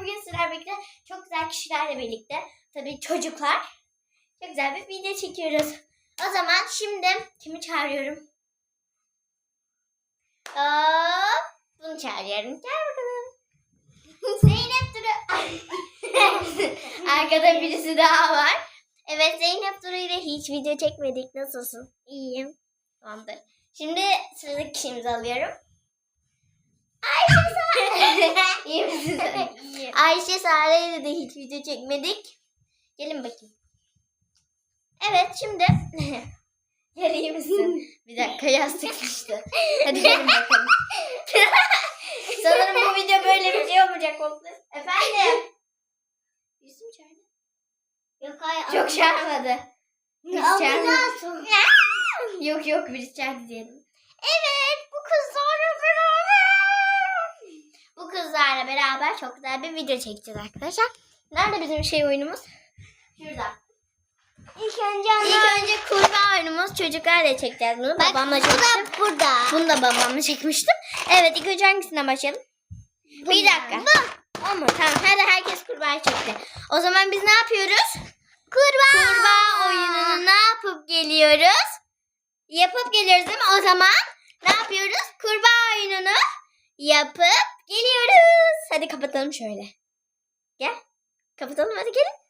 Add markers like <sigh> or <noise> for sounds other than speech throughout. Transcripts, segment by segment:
bugün sizlerle çok güzel kişilerle birlikte tabii çocuklar çok güzel bir video çekiyoruz. O zaman şimdi kimi çağırıyorum? Hop, bunu çağırıyorum. Gel bakalım. <laughs> Zeynep Duru. <laughs> Arkada birisi daha var. Evet Zeynep Duru ile hiç video çekmedik. Nasılsın? İyiyim. Tamamdır. Şimdi sıradaki kişimizi alıyorum. Ayşe. İyi misin? Ayşe Sare ile de hiç video çekmedik. Gelin bakayım. Evet şimdi. <laughs> Gel iyi misin? Bir dakika yastık düştü. Hadi gelin bakalım. <laughs> Sanırım bu video böyle bir şey olmayacak oldu. Efendim? Yüzüm çağırdı. Yok hayır. Çok çağırmadı. Yok yok birisi çağırdı diyelim. Evet bu kızlarla beraber. Bu kızlarla beraber çok güzel bir video çekeceğiz arkadaşlar. Nerede bizim şey oyunumuz? Şurada. İlk önce İlk önce kurbağa oyunumuz. Çocuklarla çekeceğiz bunu. Bak, Babamla bu çekmiştim. da burada. Bunu da babamla çekmiştim. Evet ilk önce hangisinden başlayalım? Bir dakika. Ama tamam hadi herkes kurbağa çekti. O zaman biz ne yapıyoruz? Kurbağa. Kurbağa oyununu ne yapıp geliyoruz? Yapıp geliyoruz değil mi? O zaman ne yapıyoruz? Kurbağa oyununu yapıp geliyoruz. Hadi kapatalım şöyle. Gel. Kapatalım hadi gelin.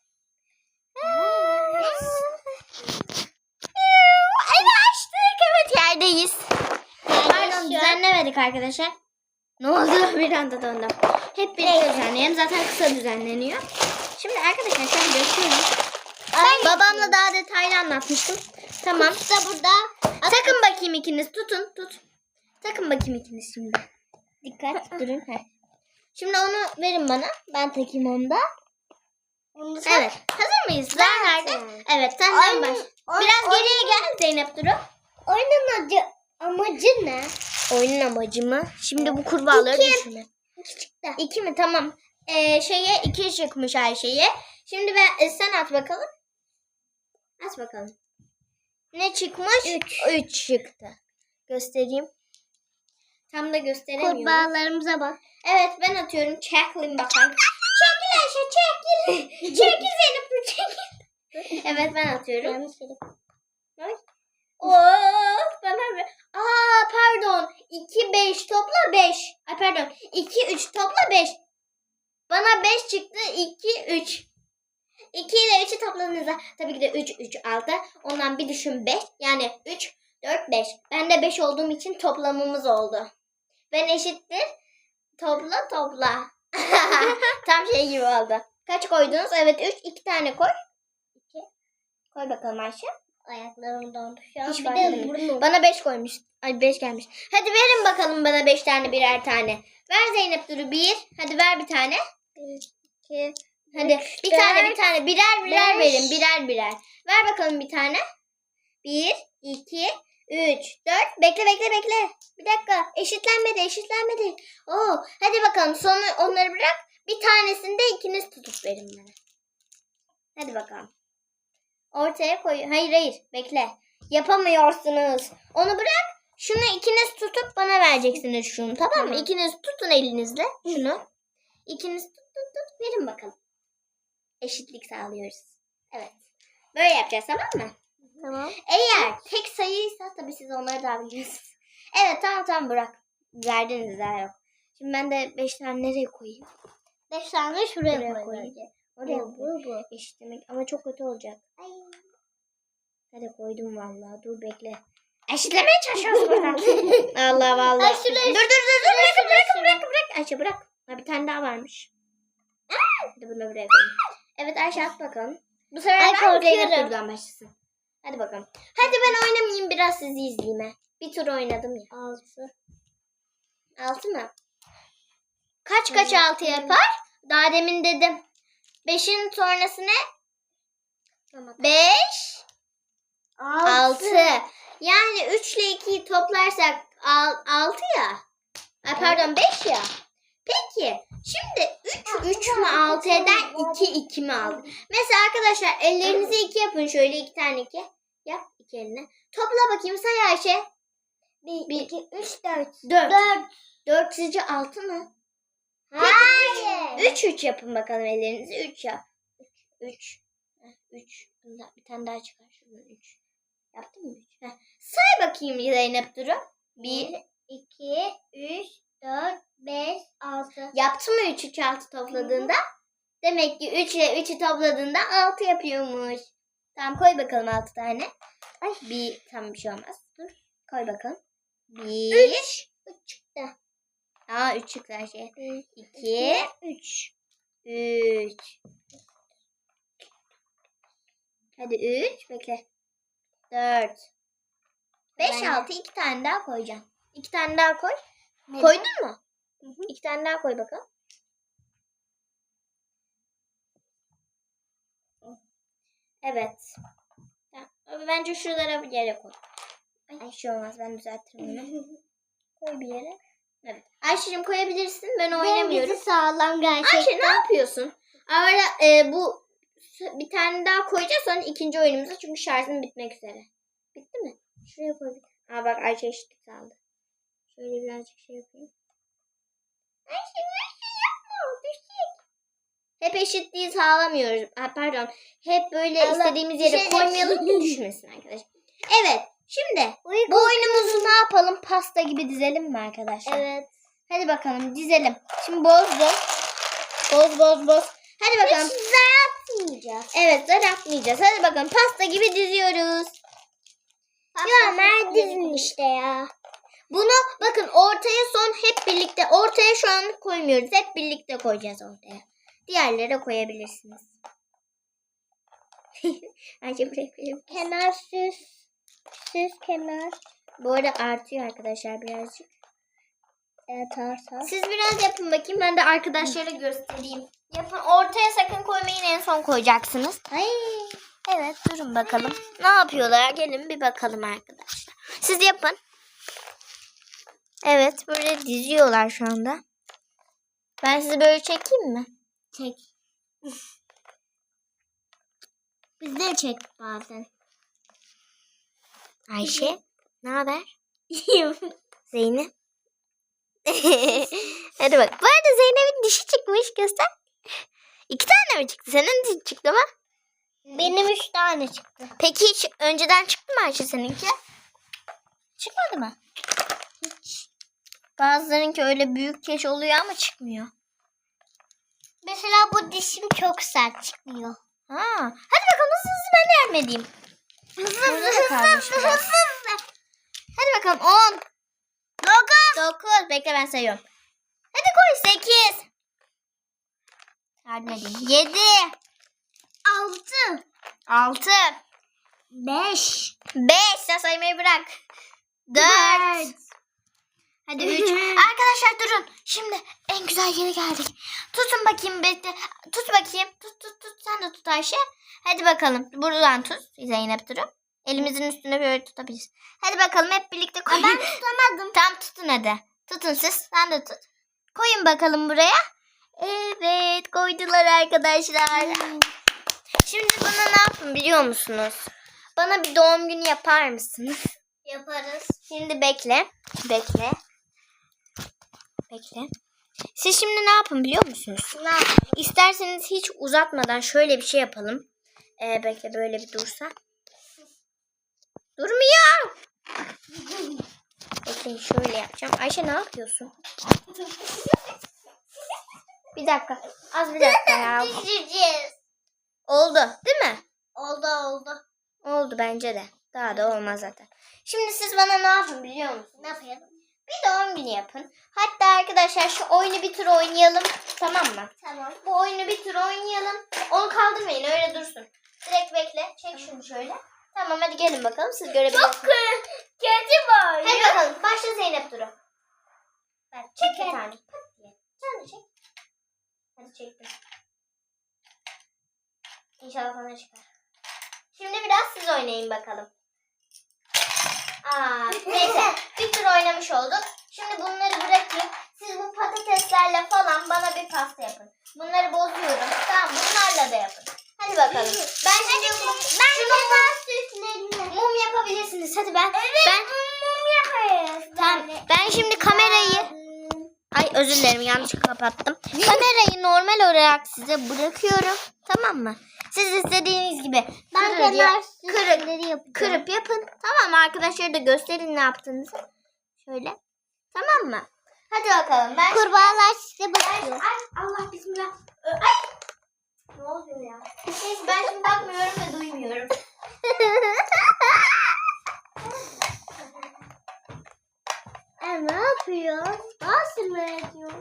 Evi açtık. Evet yerdeyiz. Pardon düzenlemedik arkadaşlar. Ne oldu? <laughs> Bir anda döndüm. Hep birlikte düzenleyelim. Zaten kısa düzenleniyor. Şimdi arkadaşlar şöyle gösteriyorum. Babamla daha detaylı anlatmıştım. Tamam. da burada. Takın bakayım ikiniz. Tutun. Tut. Takın bakayım ikiniz şimdi. Dikkat. <laughs> Durun. Heh. Şimdi onu verin bana. Ben takayım onu da. Bunu Evet. Hazır mıyız? Zar nerede? Evet. Sen Oyun- baş. Biraz geriye gel Zeynep Duru. Oyunun amacı, amacı ne? Oyunun amacı mı? Şimdi bu kurbağaları İki. düşünün. Çıktı. İki mi? Tamam. Ee, şeye iki çıkmış Ayşe'ye. Şimdi ben, e, sen at bakalım. At bakalım. Ne çıkmış? Üç. Üç çıktı. Göstereyim. Tam da gösteremiyorum. Kurbağalarımıza bak. Evet ben atıyorum. Çekilin bakalım. Çekil Ayşe çekil. çekil Zeynep çekil. Evet ben atıyorum. Yanlış yere. Of bana bir... Aa pardon. 2 5 topla 5. Ay pardon. 2 3 topla 5. Bana 5 çıktı. 2 3. 2 ile 3'ü topladığınızda tabii ki de 3 3 6. Ondan bir düşün 5. Yani 3 4 5. Ben de 5 olduğum için toplamımız oldu. Ben eşittir. Topla topla. <laughs> Tam şey gibi oldu. Kaç koydunuz? Evet 3. 2 tane koy. 2. Koy bakalım Ayşe. Ayaklarım dondu şu an. Hiç de burnum. Bana 5 koymuş. Ay 5 gelmiş. Hadi verin bakalım bana 5 tane birer tane. Ver Zeynep Duru 1. Hadi ver bir tane. İki. Hadi bir tane bir dört, tane birer birer beş. verin birer birer. Ver bakalım bir tane. 1 2 3 4 bekle bekle bekle. Bir dakika. Eşitlenmedi eşitlenmedi. Oo hadi bakalım sonra onları bırak. Bir tanesini de ikiniz tutup verin bana. Hadi bakalım. Ortaya koy. Hayır hayır bekle. Yapamıyorsunuz. Onu bırak. Şunu ikiniz tutup bana vereceksiniz şunu tamam mı? İkiniz tutun elinizle şunu. İkiniz tut tut tut verin bakalım. Eşitlik sağlıyoruz. Evet. Böyle yapacağız tamam mı? Tamam. Eğer tek sayıysa tabii siz onları da bilirsiniz. Evet tamam tamam bırak. Verdiniz daha yok. Şimdi ben de 5 tane nereye koyayım? Beş tane şuraya, Buraya koy. koyayım. Oraya Bu, bu, bu. Eşitlemek ama çok kötü olacak. Ay. Hadi koydum vallahi. Dur bekle. Eşitlemeye çalışıyoruz buradan. <laughs> Allah vallahi. Ay, şuraya- dur dur dur dur. Bırak şuraya, bırak şuraya. bırak bırak. Ayşe bırak. Ha, bir tane daha varmış. Hadi bunu buraya koyayım. Evet Ayşe at bakalım. Bu sefer Ay, ben korkuyorum. Dur'dan başlasın. Hadi bakalım. Hadi ben oynamayayım biraz sizi izleyeyim. he. Bir tur oynadım ya. Altı. Altı mı? Kaç kaç Evet. altı yapar? Daha demin dedim. Beşin sonrası ne? Tamam. Beş. Altı. Altı. Yani 3 ile 2'yi toplarsak 6 ya. Ay pardon 5 ya. Peki şimdi 3 3 mü 6 eder 2 2 mi aldı? Mesela arkadaşlar ellerinizi 2 yapın şöyle 2 tane 2. Yap 2 eline. Topla bakayım say Ayşe. Bir, Bir- iki, üç, dört. 4. Dört. 4 sizce 6 mı? Hayır. 3 3 3 yapın bakalım ellerinizi 3 yap. 3 3 bir tane daha çıkar şuradan 3. Yaptın mı 3? Say bakayım Zeynep Duru. 1 2, 3, 4, 5, 6. Yaptı mı 3 3 6 topladığında? Demek ki 3 ile 3'ü topladığında 6 yapıyormuş. Tamam koy bakalım 6 tane. Ay bir tam bir şey olmaz. Dur. Koy bakalım. 1 3 çıktı. Aa 3 çıktı her şey. 2, 2 3. 3 Hadi 3 bekle. 4 5 Ben- 6 2 tane daha koyacağım. 2 tane daha koy. Neden? Koydun mu? Hı hı. 2 tane daha koy bakalım. Evet. Bence şuralara bir yere koy. Ay şey olmaz ben düzeltirim bunu. <laughs> koy bir yere. Evet. Ayşe'cim koyabilirsin. Ben oynamıyorum. Benimkisi sağlam gerçekten. Ayşe ne yapıyorsun? Ara e, bu bir tane daha koyacağız sonra ikinci oyunumuza çünkü şarjım bitmek üzere. Bitti mi? Şuraya koy. bir tane. Aa bak Ayşe eşitlik aldı. Şöyle birazcık şey yapayım. Ayşe Ayşe yapma. Düşecek. Hep eşitliği sağlamıyoruz. Ha, pardon. Hep böyle Allah, istediğimiz yere şey koymayalım ki <laughs> düşmesin arkadaşlar. Evet. Şimdi Uyku. bu oyunumuzu ne yapalım? Pasta gibi dizelim mi arkadaşlar? Evet. Hadi bakalım dizelim. Şimdi boz boz. Boz boz boz. Hadi bakalım. Hiç zar atmayacağız. Evet zar atmayacağız. Hadi bakalım pasta gibi diziyoruz. Ya Mert dizin işte ya. Bunu bakın ortaya son hep birlikte. Ortaya şu an koymuyoruz. Hep birlikte koyacağız ortaya. Diğerlere koyabilirsiniz. <laughs> Kenar süs. Süs kenar. Bu arada artıyor arkadaşlar birazcık. Evet artar. Siz biraz yapın bakayım. Ben de arkadaşlara göstereyim. Yapın. Ortaya sakın koymayın. En son koyacaksınız. Ay. Evet durun bakalım. Ne yapıyorlar? Gelin bir bakalım arkadaşlar. Siz yapın. Evet böyle diziyorlar şu anda. Ben sizi böyle çekeyim mi? Çek. <laughs> Biz de çek bazen. Ayşe <laughs> ne haber? Zeynep. <laughs> Hadi bak. Bu arada Zeynep'in dişi çıkmış. Göster. İki tane mi çıktı? Senin dişi çıktı mı? Benim üç tane çıktı. Peki hiç önceden çıktı mı Ayşe seninki? Çıkmadı mı? Hiç. Bazılarınki öyle büyük keş oluyor ama çıkmıyor. Mesela bu dişim çok sert çıkmıyor. Ha. Hadi bakalım hızlı hızlı ben de yardım edeyim. Hızlı da kalmış biraz. Hadi bakalım 10. 9. 9. Bekle ben sayıyorum. Hadi koy 8. Yardım edeyim. 7. Altı. 6. Beş. 5. Sen saymayı bırak. 4. Hadi 3. Arkadaşlar durun. Şimdi en güzel yere geldik. Tutun bakayım. Bekle. Tut bakayım. Tut tut tut. Sen de tut Ayşe. Hadi bakalım. Buradan tut. Zeynep durun. Elimizin üstüne böyle tutabiliriz. Hadi bakalım hep birlikte koyun. ben tutamadım. Tam tutun hadi. Tutun siz. Sen de tut. Koyun bakalım buraya. Evet koydular arkadaşlar. Şimdi bana ne yapın biliyor musunuz? Bana bir doğum günü yapar mısınız? Yaparız. Şimdi bekle. Bekle. Bekle. Siz şimdi ne yapın biliyor musunuz? Ne yapalım? İsterseniz hiç uzatmadan şöyle bir şey yapalım. Ee, bekle böyle bir dursa. Durmuyor. Bekleyin şöyle yapacağım. Ayşe ne yapıyorsun? Bir dakika. Az bir dakika ya. Düşeceğiz. Oldu değil mi? Oldu oldu. Oldu bence de. Daha da olmaz zaten. Şimdi siz bana ne yapın biliyor musunuz? Ne yapalım? Bir doğum günü yapın. Hatta arkadaşlar şu oyunu bir tur oynayalım. Tamam mı? Tamam. Bu oyunu bir tur oynayalım. Onu kaldırmayın öyle dursun. Direkt bekle. Çek şunu şöyle. Tamam hadi gelin bakalım siz görebilirsiniz. Kötü var. Hadi bakalım başla Zeynep Duru. Ver, çek bir tane. Pat diye. Sen de çek. Hadi çektim. İnşallah bana çıkar. Şimdi biraz siz oynayın bakalım. Aa, neyse bir tur oynamış olduk. Şimdi bunları bırakayım. Siz bu patateslerle falan bana bir pasta yapın. Bunları bozuyorum. Tamam bunlarla da yapın. Hadi bakalım. Ben şimdi mum, şunu mum yapabilirsiniz. Hadi ben ben Mum yaparız. Tamam. Ben şimdi kamerayı Ay Özür dilerim yanlış kapattım. Kamerayı normal olarak size bırakıyorum. Tamam mı? Siz istediğiniz gibi Ben kırıp, kenar kırıp, yapacağım. kırıp yapın. Tamam mı? Arkadaşlara da gösterin ne yaptığınızı. Şöyle. Tamam mı? Hadi bakalım. Ben Kurbağalar size bakıyor. ay, Allah bismillah. Ay. Ne oluyor ya? Neyse ben şimdi bakmıyorum ve duymuyorum. <laughs> E, ne yapıyor? Nasıl mı ediyor?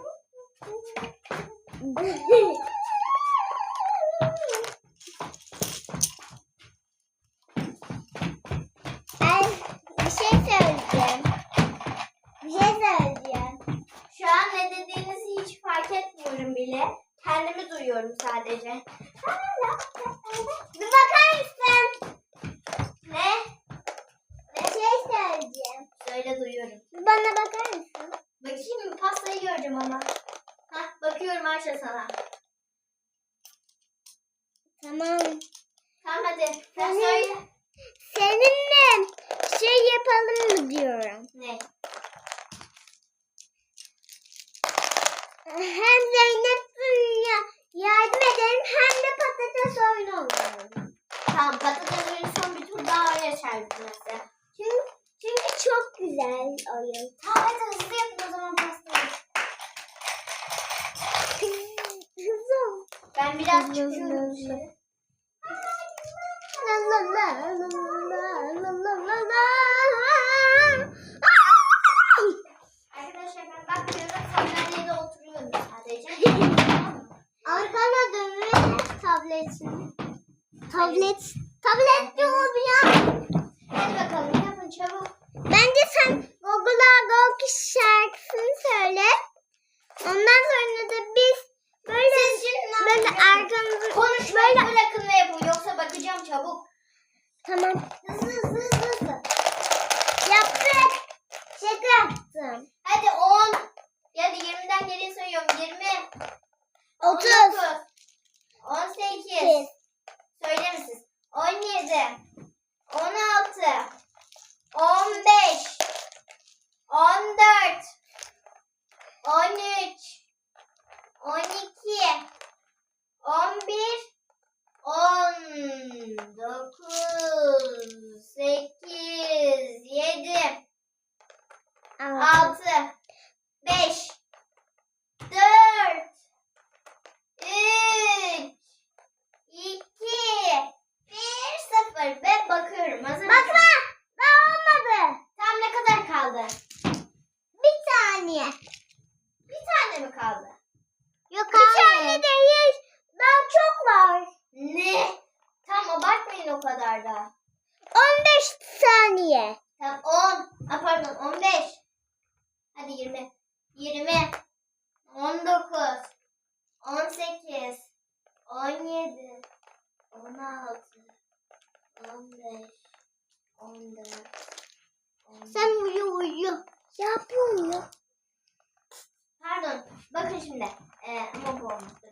Ama. Hah bakıyorum Ayşe sana. Tamam. Tamam hadi. Sen söyle. Seninle şey yapalım mı diyorum. Ne? Hem Zeynep ya yardım edelim hem de patates oyunu oynayalım. Tamam patates oyunu son bir tur daha yaşar mesela. Çünkü, çünkü çok güzel oyun. Tamam hadi hızlı yapın o zaman pastayı. Ben biraz çıkıyorum. La la la la la la la la Arkadaşlar ben bakmıyorum sandalyede oturuyorum sadece. Arkana dönme tabletin. Tablet. Tablet oldu ya? Hadi bakalım yapın çabuk. Bence sen Google'a Go şarkısını söyle. Ondan sonra da biz böyle Siz şimdi? Konuşmayı bırakın ve yapın yoksa bakacağım çabuk. Tamam. Hızlı hızlı hızlı hızlı. Yaptık. Şaka yaptım. Hadi 10. Ya da 20'den geriye sayıyorum. 20. 30. 18. Sekiz. Söyle misiniz? 17. 16. 15. 14. 13. 12. 11. 19. 8. 7. 6 5 4 3 2 1 0 ve bakıyorum. Hazır mısın? Bakma. Daha olmadı. Tam ne kadar kaldı? Bir saniye. Bir tane mi kaldı? Yok bir tane değil. Daha çok var. Ne? Tam abartmayın o kadar da. 15 saniye. Tam 10. Ha, pardon 15. Hadi 20. 20. 19. 18. 17. 16. 15. 14. 15. Sen uyu uyu. Yapıyor. Pardon. Bakın şimdi. Ee, ama bu olmadı.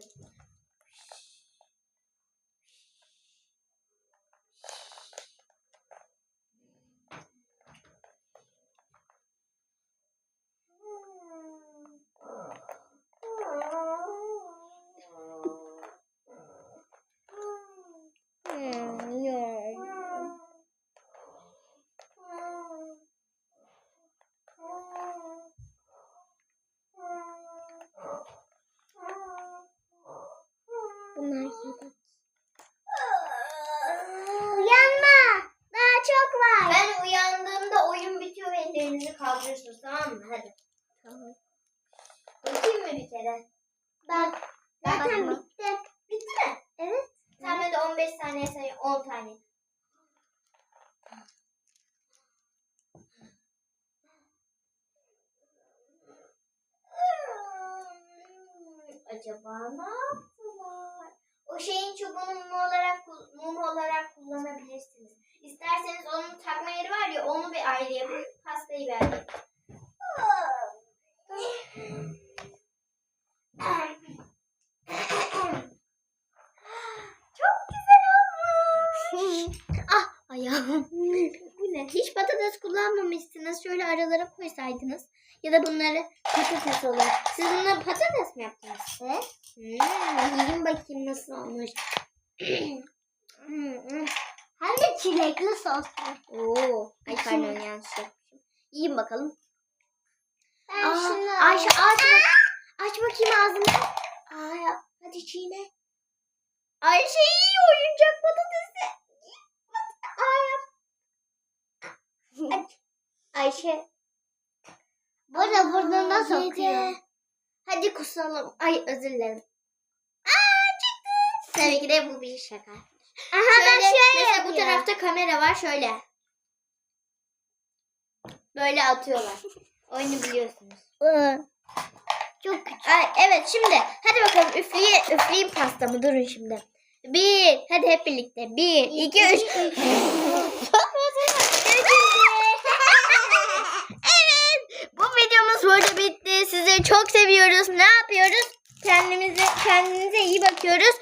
Hmm, yok. Bunlar yedi. Uyanma. Daha çok var. Ben uyandığımda oyun bitiyor ve kaldırırsınız tamam mı? Hadi. Tamam. Bakayım mı bir kere? Bak. Zaten Bakma. bitti. Bitti mi? Evet. Sen de 15 saniye sayı 10 tane. Acaba ne yaptılar? O şeyin çubuğunu mum olarak mum olarak kullanabilirsiniz. İsterseniz onun takma yeri var ya onu bir ayrı yapın. Çok güzel olmuş. ah ayağım. Bu ne? Hiç patates kullanmamışsınız. Şöyle aralara koysaydınız. Ya da bunları patates olarak. Siz bunları patates mi yaptınız? Evet. Hmm, yiyeyim bakayım nasıl olmuş. <clears throat> Hmm, Hem de çilekli sos. Oo, ay pardon yanlış yapmışım. Yiyin bakalım. Ben Aa, şunu Ayşe aç, bak- aç bakayım ağzını. Ay, hadi çiğne. Ayşe iyi oyuncak patatesi. Ay. Ayşe. Burada burnuna Aa, sokuyor. yedi. Hadi kusalım. Ay özür dilerim. Aa çıktı. Tabii ki de bu bir şaka. Aha Şöyle, ben şöyle mesela bu yapıyor. tarafta kamera var şöyle. Böyle atıyorlar. Oyunu biliyorsunuz. Çok küçük. Ay, evet şimdi hadi bakalım üfleyin, üfleyin pastamı durun şimdi. Bir hadi hep birlikte. Bir, iki, üç. <laughs> evet bu videomuz burada bitti. Sizleri çok seviyoruz. Ne yapıyoruz? Kendimize kendinize iyi bakıyoruz.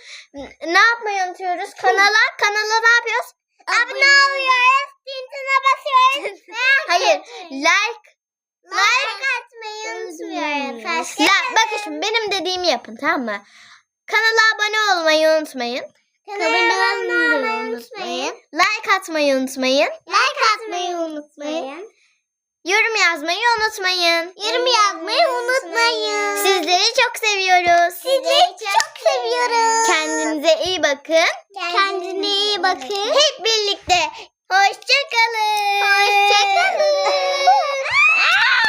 Ne yapmayı unutuyoruz? Kanala kanala ne yapıyoruz? Abone oluyoruz. Tintine basıyoruz. Hayır. Like Like atmayı unutmuyoruz. La, bakın şimdi benim dediğimi yapın tamam mı? Kanala abone olmayı unutmayın. Kanala abone olmayı unutmayın. Like atmayı unutmayın. Like atmayı unutmayın. Yorum yazmayı unutmayın. Yorum yazmayı unutmayın. Sizleri çok seviyoruz. Sizleri çok seviyoruz. Kendinize iyi bakın. Kendine iyi bakın. Hep birlikte. Hoşçakalın. Hoşçakalın. <laughs>